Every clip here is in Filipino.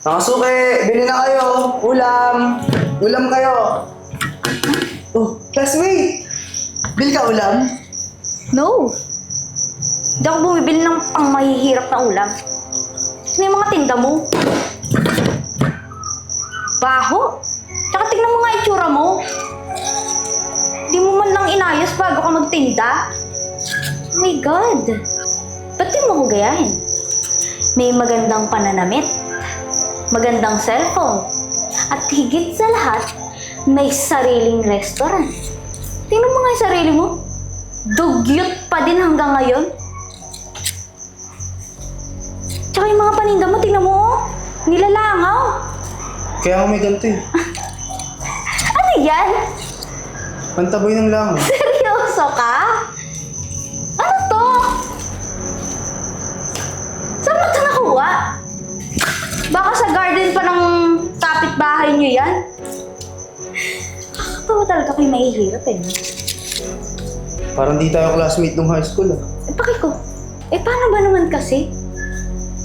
Nakasuke, bili na kayo. Ulam. Ulam kayo. Oh, classmate. Bili ka ulam? No. Hindi ako bumibili ng pang mahihirap na ulam. Ano yung mga tinda mo? Baho. Tsaka tingnan mo nga itsura mo. Di mo man lang inayos bago ka magtinda. Oh my God. Ba't di mo ko gayahin? May magandang pananamit. Magandang cellphone. At higit sa lahat, may sariling restaurant. Tingnan mo nga yung sarili mo. Dugyot pa din hanggang ngayon. Tsaka yung mga paninda mo, tingnan mo, oh. nilalangaw. Kaya ako may ganito eh. Ano yan? Pantaboy ng lang. Seryoso ka? Ano to? Saan mo ito nakuha? Baka sa garden pa ng kapitbahay niyo yan? Nakakatawa talaga kayo mahihirap eh. no? Parang di tayo classmate nung high school ah. Eh, bakit ko? Eh, paano ba naman kasi?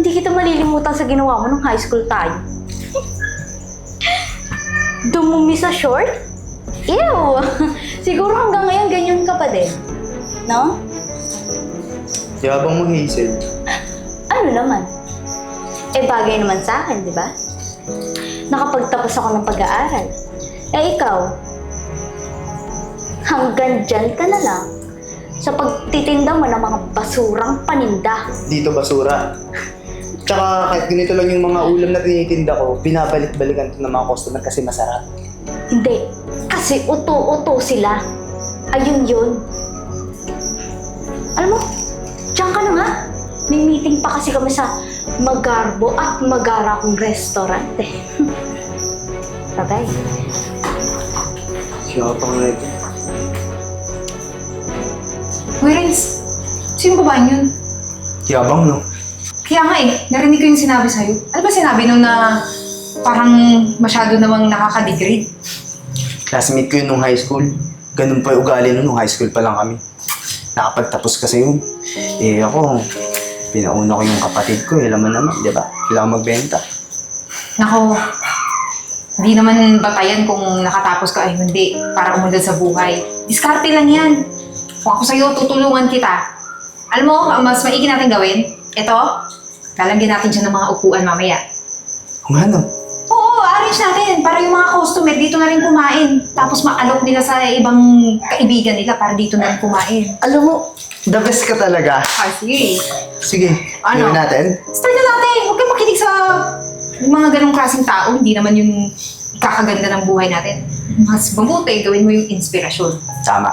Hindi kita malilimutan sa ginawa mo nung high school tayo. Dumumi sa short? Ew! Siguro hanggang ngayon ganyan ka pa din. No? Yabang mo Hazel. Ano naman? Eh, bagay naman sa akin, di ba? Nakapagtapos ako ng pag-aaral. Eh, ikaw, hanggang dyan ka na lang sa pagtitinda mo ng mga basurang paninda. Dito basura. Tsaka kahit ganito lang yung mga ulam na tinitinda ko, binabalik-balikan to ng mga customer kasi masarap. Hindi. Kasi uto-uto sila. Ayun yun. Alam mo, May meeting pa kasi kami sa Magarbo at Magara kong restaurant eh. Patay. Yabang na ito. Uy, Renz, sino ba ba yun? Yabang no? Kaya nga eh, narinig ko yung sinabi sa'yo. Ano ba sinabi nun na parang masyado namang nakaka-degrade? Classmate ko yun nung high school. Ganun pa yung ugali nun nung high school pa lang kami. Nakapagtapos kasi yun. Eh ako, pinauna ko yung kapatid ko. Eh, alam mo naman, di ba? Kailangan magbenta. Nako, hindi naman batayan kung nakatapos ka ay hindi para umunlad sa buhay. Diskarte lang yan. Kung ako sa'yo, tutulungan kita. Alam mo, ang mas maigi natin gawin, ito, lalagyan natin siya ng mga upuan mamaya. Kung ano? Oo, arrange natin para yung mga customer dito na rin kumain. Tapos maalok nila sa ibang kaibigan nila para dito na rin kumain. Alam mo, the best ka talaga. Ah, sige. Sige, Ano? gawin natin. Start na natin. Huwag kang makinig sa mga ganong klaseng tao. Hindi naman yung kakaganda ng buhay natin. Mas mabuti, gawin mo yung inspirasyon. Tama.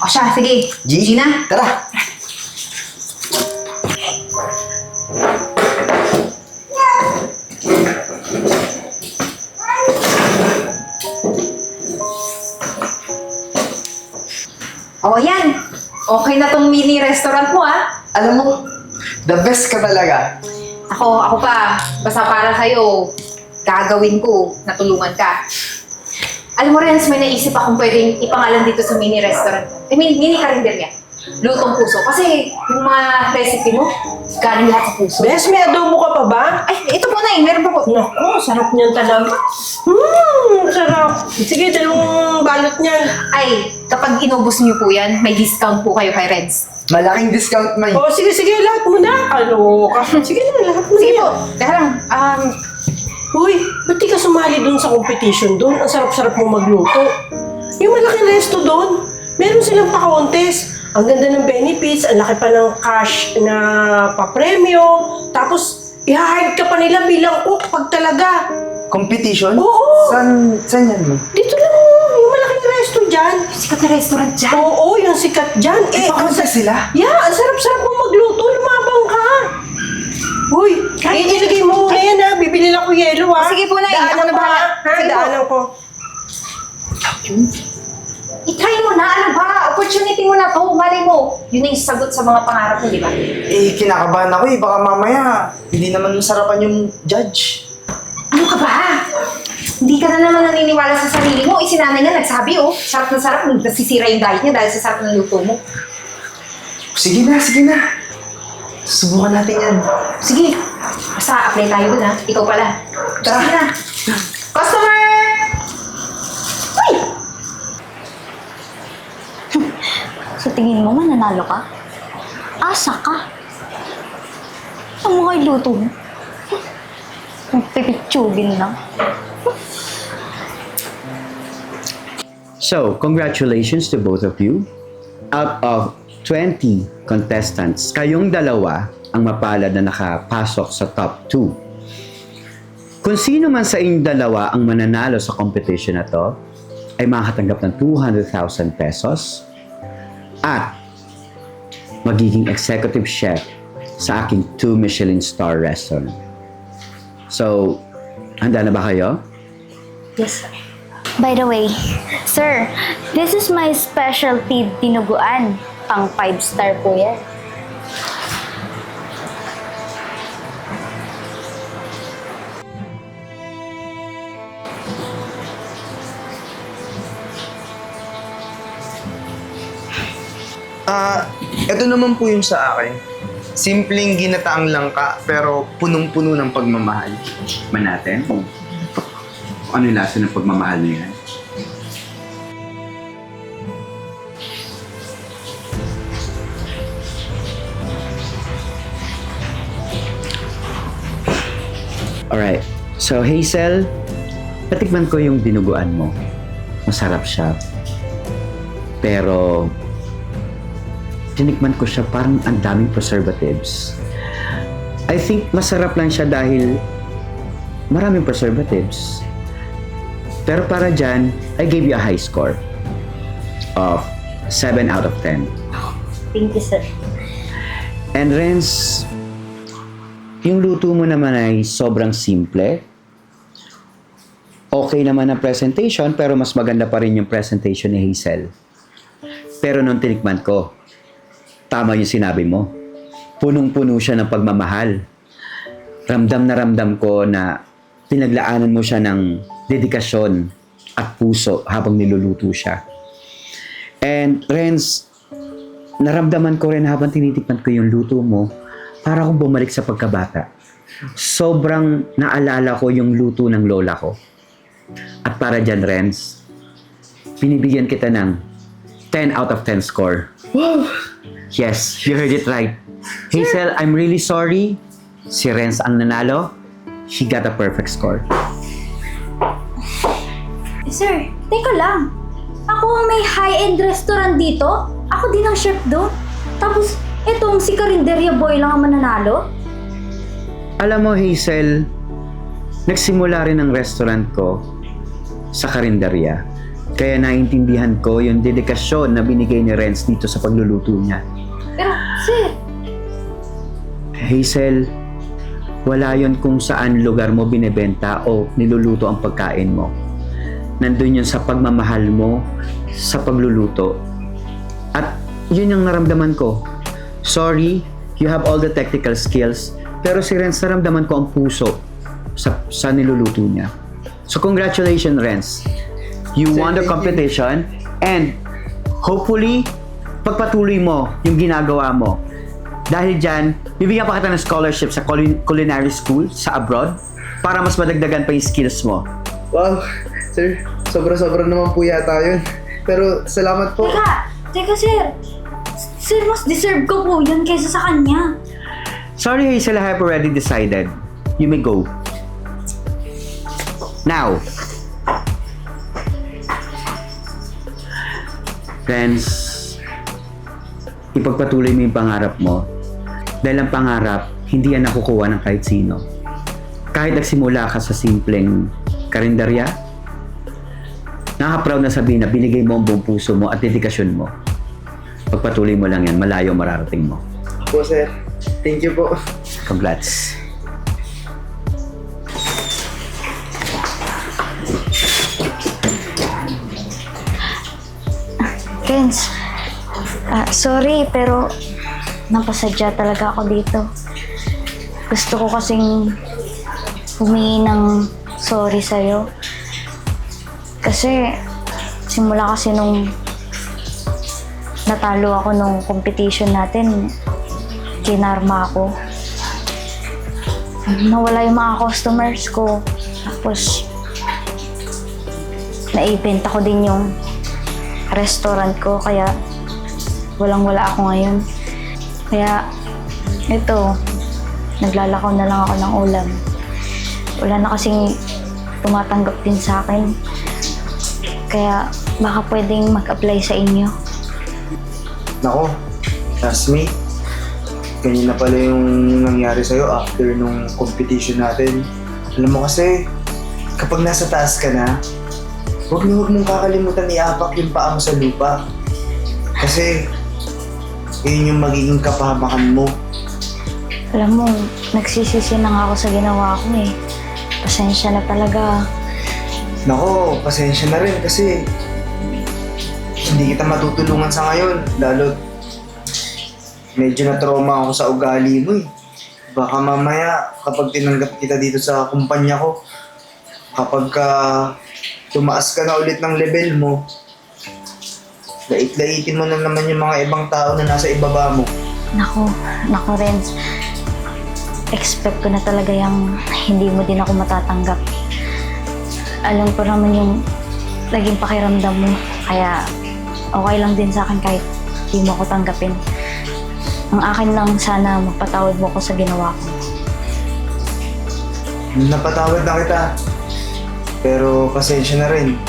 O siya, sige. G, G na. Tara! O yan. Okay na tong mini restaurant mo, ah. Alam mo, the best ka talaga. Ako, ako pa. Basta para sa'yo, gagawin ko, natulungan ka. Alam mo, Renz, may naisip akong pwedeng ipangalan dito sa mini restaurant. I mean, mini karinderya. Lutong puso. Kasi yung mga recipe mo, galing lahat sa puso. Bes, may adobo ka pa ba? Ay, ito po na eh. Meron pa po. Naku, sarap niyan talaga. Hmm, sarap. Sige, dalawang balot niyan. Ay, kapag inubos niyo po yan, may discount po kayo kay Reds. Malaking discount, May. O, sige, sige, lahat mo na. Ano ka? Sige na, lahat mo Sige po. Teka lang. Um, Uy, ba't di ka sumali dun sa competition dun? Ang sarap-sarap mo magluto. Yung malaking resto dun, meron silang pa-contest. Ang ganda ng benefits, ang laki pa ng cash na pa-premyo. Tapos, i-hire ka pa nila bilang cook pag talaga. Competition? Oo. San, san yan mo? Dito lang, oh, dyan. sikat na restaurant dyan. Oo, yung sikat dyan. Eh, ang Ipakunta sila? Yeah, ang sarap-sarap mo magluto. Lumabang ka. Uy, eh, ilagay mo muna yan ha. Bibili lang ko yelo ha. Sige po, Nay. Ako Daanan na ko bahala. ha. Ha, Sige po. daanan ko. I-try mo na. Ano ba? Opportunity mo na to. Mali mo. Yun na yung sagot sa mga pangarap mo, di ba? Eh, kinakabahan ako eh. Baka mamaya, hindi naman masarapan yung judge. Ano ka ba? Hindi ka na naman naniniwala sa sarili mo. Isinanay nga nagsabi, oh. Sarap na sarap. Nasisira yung diet niya dahil sa sarap ng luto mo. Sige na, sige na. Subukan natin yan. Sige. Basta apply tayo dun, ha? Ikaw pala. Sige na. Customer! Sa tingin mo, mananalo ka? Asa ka? Ang mga iluto mo? Pipitsugin lang. So, congratulations to both of you. Out of 20 contestants, kayong dalawa ang mapalad na nakapasok sa top 2. Kung sino man sa inyong dalawa ang mananalo sa competition na to, ay makakatanggap ng 200,000 pesos at magiging executive chef sa aking 2 Michelin star restaurant. So, handa na ba kayo? Yes, sir. By the way, sir, this is my specialty dinuguan. Pang 5 star po yan. Ah, ito naman po yung sa akin. Simpleng ginataang langka, pero punong-puno ng pagmamahal. Man natin ano yung lasa ng pagmamahal na yan. Alright. So, Hazel, natikman ko yung dinuguan mo. Masarap siya. Pero, tinikman ko siya parang ang daming preservatives. I think masarap lang siya dahil maraming preservatives. Pero para dyan, I gave you a high score of 7 out of 10. Thank you, sir. And Renz, yung luto mo naman ay sobrang simple. Okay naman ang presentation, pero mas maganda pa rin yung presentation ni Hazel. Pero nung tinikman ko, tama yung sinabi mo. Punong-puno siya ng pagmamahal. Ramdam na ramdam ko na pinaglaanan mo siya ng dedikasyon at puso habang niluluto siya. And Renz, naramdaman ko rin habang tinitikman ko yung luto mo, para akong bumalik sa pagkabata. Sobrang naalala ko yung luto ng lola ko. At para dyan, Renz, binibigyan kita ng 10 out of 10 score. Yes, you heard it right. Hazel, I'm really sorry. Si Renz ang nanalo. She got a perfect score. Sir, teka lang. Ako ang may high-end restaurant dito. Ako din ang chef doon. Tapos, etong si Carinderia Boy lang ang mananalo. Alam mo, Hazel, nagsimula rin ang restaurant ko sa karinderya. Kaya naintindihan ko yung dedikasyon na binigay ni Renz dito sa pagluluto niya. Hazel, wala yon kung saan lugar mo binebenta o niluluto ang pagkain mo. Nandun yun sa pagmamahal mo sa pagluluto. At yun yung naramdaman ko. Sorry, you have all the technical skills, pero si Renz naramdaman ko ang puso sa, sa niluluto niya. So congratulations, Renz. You won the competition and hopefully, pagpatuloy mo yung ginagawa mo. Dahil dyan, bibigyan pa kita ng scholarship sa culin- culinary school sa abroad para mas madagdagan pa yung skills mo. Wow, sir, sobra-sobra naman po yata yun. Pero salamat po. teka, teka sir. Sir, mas deserve ko po yun kaysa sa kanya. Sorry, Hazel, I have already decided. You may go. Now. Friends, ipagpatuloy mo yung pangarap mo. Dahil ang pangarap, hindi yan nakukuha ng kahit sino. Kahit nagsimula ka sa simpleng karinderya, nakaka-proud na sabihin na binigay mo ang buong puso mo at dedikasyon mo. Pagpatuloy mo lang yan, malayo mararating mo. Po, sir. Thank you po. Congrats. Kenz, ah, sorry pero napasadya talaga ako dito. Gusto ko kasing humingi ng sorry sa'yo. Kasi simula kasi nung natalo ako nung competition natin, kinarma ako. nawala yung mga customers ko. Tapos, naibenta ko din yung restaurant ko. Kaya, walang-wala ako ngayon. Kaya, ito, naglalakaw na lang ako ng ulam. Wala na kasing tumatanggap din sa akin. Kaya, baka pwedeng mag-apply sa inyo. Nako, classmate. Ganyan na pala yung nangyari sa'yo after nung competition natin. Alam mo kasi, kapag nasa taas ka na, huwag na huwag mong kakalimutan iapak yung paa mo sa lupa. Kasi, yun yung magiging kapahamakan mo. Alam mo, nagsisisi na nga ako sa ginawa ko eh. Pasensya na talaga. Nako, pasensya na rin kasi hindi kita matutulungan sa ngayon. Lalo, medyo na-trauma ako sa ugali mo eh. Baka mamaya, kapag tinanggap kita dito sa kumpanya ko, kapag ka tumaas ka na ulit ng level mo, lait-laitin mo na naman yung mga ibang tao na nasa ibaba mo. Nako, nako Renz. Expect ko na talaga yung hindi mo din ako matatanggap. Alam ko naman yung naging pakiramdam mo. Kaya okay lang din sa akin kahit hindi mo ako tanggapin. Ang akin lang sana mapatawad mo ko sa ginawa ko. Napatawad na kita. Pero pasensya na rin.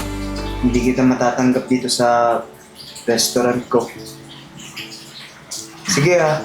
Hindi kita matatanggap dito sa restaurant ko. Sige ah,